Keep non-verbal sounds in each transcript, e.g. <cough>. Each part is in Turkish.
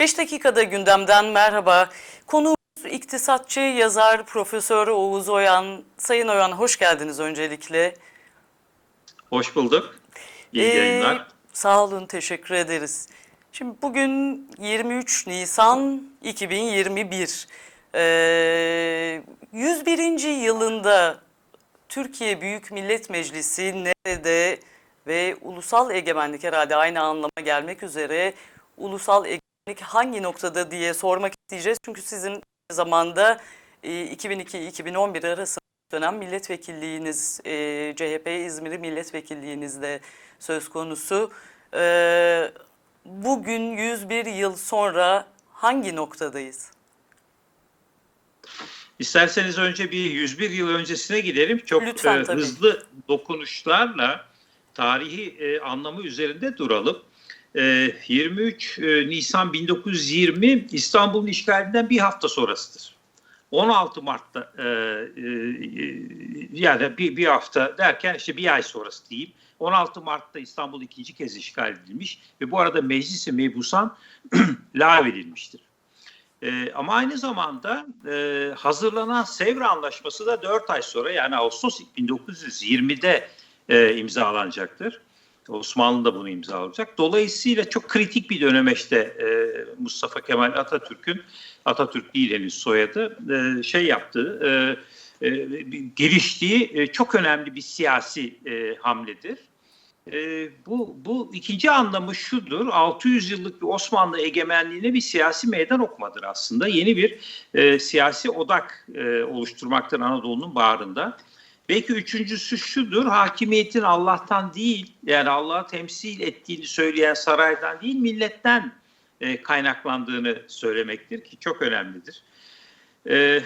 5 dakikada gündemden merhaba. Konuğumuz iktisatçı, yazar, Profesör Oğuz Oyan. Sayın Oyan hoş geldiniz öncelikle. Hoş bulduk. İyi Ee, yayınlar. Sağ olun, teşekkür ederiz. Şimdi bugün 23 Nisan 2021. Ee, 101. yılında Türkiye Büyük Millet Meclisi nerede ve ulusal egemenlik herhalde aynı anlama gelmek üzere ulusal egemenlik hangi noktada diye sormak isteyeceğiz. Çünkü sizin zamanda e, 2002-2011 arasında dönem milletvekilliğiniz, e, CHP İzmir milletvekilliğinizde söz konusu. Ee, bugün 101 yıl sonra hangi noktadayız? İsterseniz önce bir 101 yıl öncesine gidelim. Çok Lütfen, e, hızlı dokunuşlarla tarihi e, anlamı üzerinde duralım. E, 23 e, Nisan 1920 İstanbul'un işgalinden bir hafta sonrasıdır. 16 Mart'ta e, e, e, yani bir, bir hafta derken işte bir ay sonrası diyeyim. 16 Mart'ta İstanbul ikinci kez işgal edilmiş ve bu arada meclisi mebusan <clears throat> lağvedilmiştir. Ee, ama aynı zamanda e, hazırlanan Sevr Anlaşması da 4 ay sonra yani Ağustos 1920'de e, imzalanacaktır. Osmanlı da bunu imzalayacak. Dolayısıyla çok kritik bir dönemeçte e, Mustafa Kemal Atatürk'ün, Atatürk değil henüz soyadı, e, şey yaptığı, e, e, geliştiği çok önemli bir siyasi hamledir. Bu, bu ikinci anlamı şudur, 600 yıllık bir Osmanlı egemenliğine bir siyasi meydan okumadır aslında. Yeni bir siyasi odak oluşturmaktır Anadolu'nun bağrında. Belki üçüncüsü şudur, hakimiyetin Allah'tan değil, yani Allah'ı temsil ettiğini söyleyen saraydan değil, milletten e, kaynaklandığını söylemektir ki çok önemlidir. E,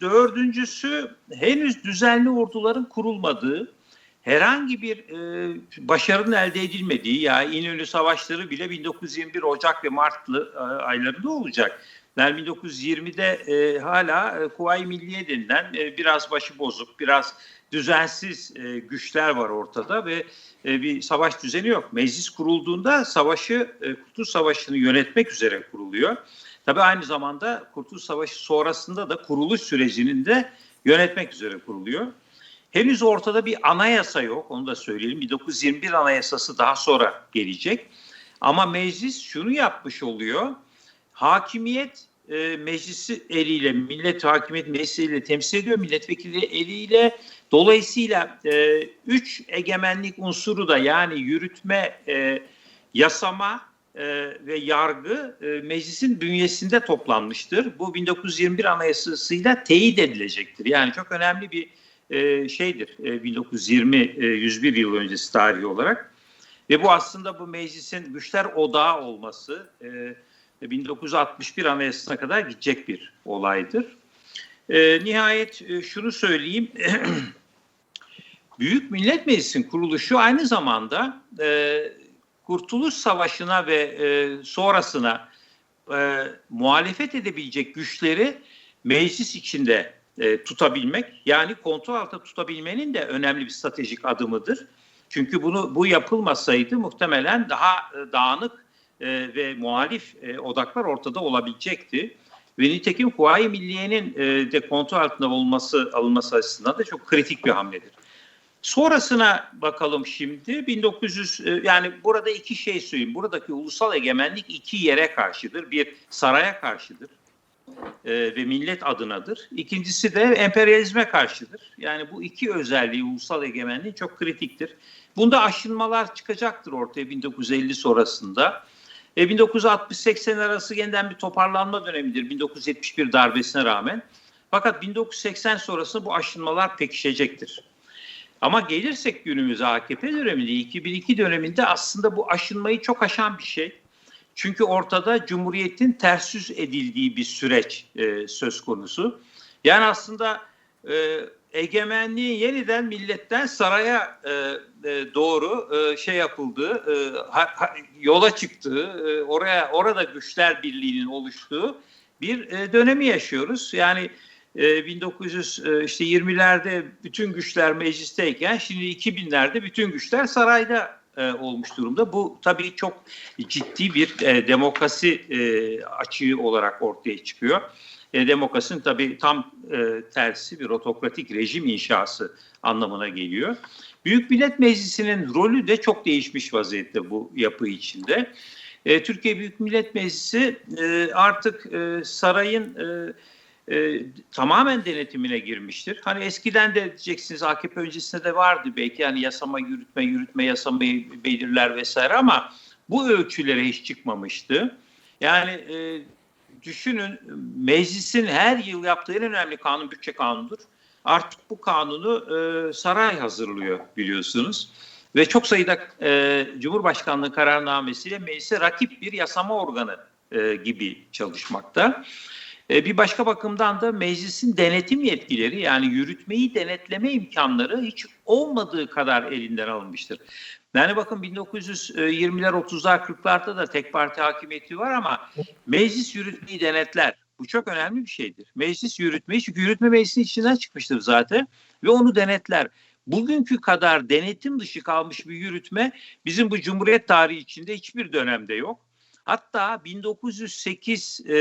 dördüncüsü henüz düzenli orduların kurulmadığı, herhangi bir e, başarının elde edilmediği ya İnönü Savaşları bile 1921 Ocak ve Martlı e, aylarında olacak. Yani 1920'de e, hala e, Kuvayi Milliye denilen e, biraz başı bozuk, biraz düzensiz e, güçler var ortada ve e, bir savaş düzeni yok. Meclis kurulduğunda savaşı, e, Kurtuluş Savaşı'nı yönetmek üzere kuruluyor. Tabii aynı zamanda Kurtuluş Savaşı sonrasında da kuruluş sürecinin de yönetmek üzere kuruluyor. Henüz ortada bir anayasa yok, onu da söyleyelim. 1921 anayasası daha sonra gelecek. Ama meclis şunu yapmış oluyor. Hakimiyet e, meclisi eliyle, millet hakimiyet meclisi eliyle temsil ediyor, milletvekili eliyle. Dolayısıyla e, üç egemenlik unsuru da yani yürütme, e, yasama e, ve yargı e, meclisin bünyesinde toplanmıştır. Bu 1921 anayasasıyla teyit edilecektir. Yani çok önemli bir e, şeydir e, 1920 e, 101 yıl öncesi tarihi olarak ve bu aslında bu meclisin güçler odağı olması e, 1961 anayasasına kadar gidecek bir olaydır. E, nihayet e, şunu söyleyeyim <clears throat> Büyük Millet Meclisi'nin kuruluşu aynı zamanda e, Kurtuluş Savaşı'na ve e, sonrasına e, muhalefet edebilecek güçleri meclis içinde e, tutabilmek yani kontrol altında tutabilmenin de önemli bir stratejik adımıdır. Çünkü bunu bu yapılmasaydı muhtemelen daha e, dağınık e, ve muhalif e, odaklar ortada olabilecekti. Ve nitekim Kuvayi Milliye'nin e, de kontrol altında olması alınması açısından da çok kritik bir hamledir. Sonrasına bakalım şimdi 1900 e, yani burada iki şey söyleyeyim. Buradaki ulusal egemenlik iki yere karşıdır. Bir saraya karşıdır e, ve millet adınadır. İkincisi de emperyalizme karşıdır. Yani bu iki özelliği ulusal egemenliğin çok kritiktir. Bunda aşınmalar çıkacaktır ortaya 1950 sonrasında. E, 1960-80 arası yeniden bir toparlanma dönemidir 1971 darbesine rağmen. Fakat 1980 sonrasında bu aşınmalar pekişecektir. Ama gelirsek günümüze AKP döneminde 2002 döneminde aslında bu aşınmayı çok aşan bir şey. Çünkü ortada Cumhuriyet'in ters edildiği bir süreç e, söz konusu. Yani aslında e, egemenliğin yeniden milletten saraya e, e, doğru e, şey yapıldığı, e, ha, ha, yola çıktığı, e, oraya orada güçler birliğinin oluştuğu bir e, dönemi yaşıyoruz. Yani e, 1920'lerde bütün güçler meclisteyken şimdi 2000'lerde bütün güçler sarayda e, olmuş durumda. Bu tabii çok ciddi bir e, demokrasi e, açığı olarak ortaya çıkıyor. E, demokrasinin tabii tam e, tersi bir otokratik rejim inşası anlamına geliyor. Büyük Millet Meclisi'nin rolü de çok değişmiş vaziyette bu yapı içinde. E, Türkiye Büyük Millet Meclisi e, artık e, sarayın e, e, tamamen denetimine girmiştir. Hani eskiden de diyeceksiniz AKP öncesinde de vardı belki yani yasama yürütme yürütme yasamayı belirler vesaire ama bu ölçülere hiç çıkmamıştı. Yani e, düşünün meclisin her yıl yaptığı en önemli kanun bütçe kanunudur. Artık bu kanunu e, saray hazırlıyor biliyorsunuz. Ve çok sayıda e, Cumhurbaşkanlığı kararnamesiyle meclise rakip bir yasama organı e, gibi çalışmakta. E, bir başka bakımdan da meclisin denetim yetkileri yani yürütmeyi denetleme imkanları hiç olmadığı kadar elinden alınmıştır. Yani bakın 1920'ler 30'lar 40'larda da tek parti hakimiyeti var ama meclis yürütmeyi denetler. Bu çok önemli bir şeydir. Meclis yürütmeyi çünkü yürütme meclisin içinden çıkmıştır zaten ve onu denetler. Bugünkü kadar denetim dışı kalmış bir yürütme bizim bu Cumhuriyet tarihi içinde hiçbir dönemde yok. Hatta 1908 e,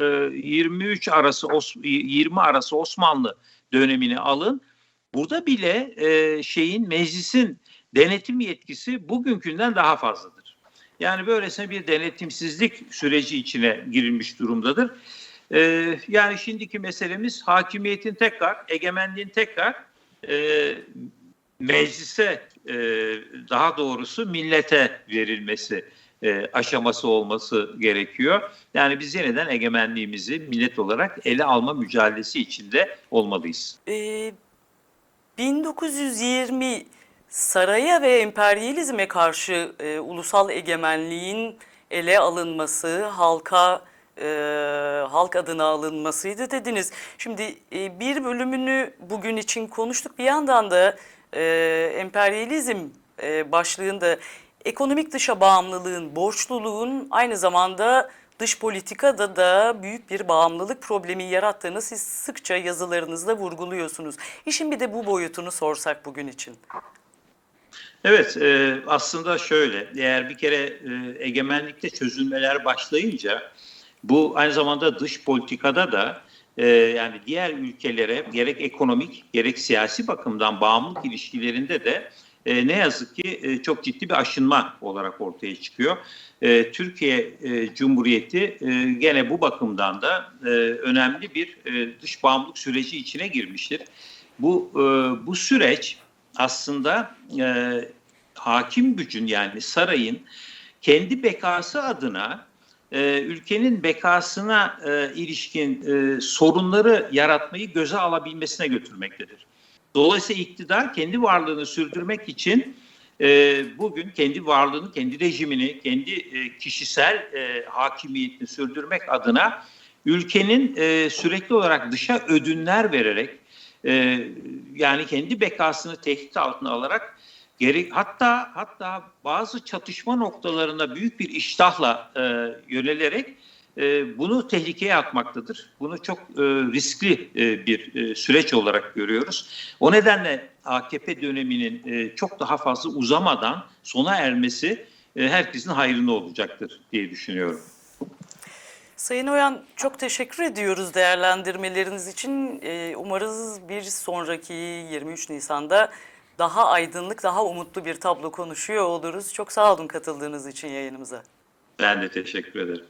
e, 23 arası Os- 20 arası Osmanlı dönemini alın. Burada bile e, şeyin meclisin denetim yetkisi bugünkünden daha fazladır. Yani böylesine bir denetimsizlik süreci içine girilmiş durumdadır. E, yani şimdiki meselemiz hakimiyetin tekrar, egemenliğin tekrar e, meclise e, daha doğrusu millete verilmesi e, aşaması olması gerekiyor. Yani biz yeniden egemenliğimizi millet olarak ele alma mücadelesi içinde olmalıyız. Ee, 1920 saraya ve emperyalizme karşı e, ulusal egemenliğin ele alınması, halka e, halk adına alınmasıydı dediniz. Şimdi e, bir bölümünü bugün için konuştuk. Bir yandan da e, emperyalizm e, başlığında ekonomik dışa bağımlılığın, borçluluğun aynı zamanda dış politikada da büyük bir bağımlılık problemi yarattığını siz sıkça yazılarınızda vurguluyorsunuz. İşin bir de bu boyutunu sorsak bugün için. Evet, e, aslında şöyle, eğer bir kere e, egemenlikte çözülmeler başlayınca bu aynı zamanda dış politikada da e, yani diğer ülkelere gerek ekonomik gerek siyasi bakımdan bağımlılık ilişkilerinde de e, ne yazık ki e, çok ciddi bir aşınma olarak ortaya çıkıyor. E, Türkiye e, Cumhuriyeti e, gene bu bakımdan da e, önemli bir e, dış bağımlılık süreci içine girmiştir. Bu e, bu süreç aslında e, hakim gücün yani sarayın kendi bekası adına e, ülkenin bekasına e, ilişkin e, sorunları yaratmayı göze alabilmesine götürmektedir. Dolayısıyla iktidar kendi varlığını sürdürmek için e, bugün kendi varlığını, kendi rejimini, kendi e, kişisel e, hakimiyetini sürdürmek adına ülkenin e, sürekli olarak dışa ödünler vererek e, yani kendi bekasını tehdit altına alarak gerek hatta hatta bazı çatışma noktalarında büyük bir iştahla e, yönelerek e, bunu tehlikeye atmaktadır. Bunu çok e, riskli e, bir e, süreç olarak görüyoruz. O nedenle AKP döneminin e, çok daha fazla uzamadan sona ermesi e, herkesin hayrına olacaktır diye düşünüyorum. Sayın Oyan çok teşekkür ediyoruz değerlendirmeleriniz için. Ee, umarız bir sonraki 23 Nisan'da daha aydınlık, daha umutlu bir tablo konuşuyor oluruz. Çok sağ olun katıldığınız için yayınımıza. Ben de teşekkür ederim.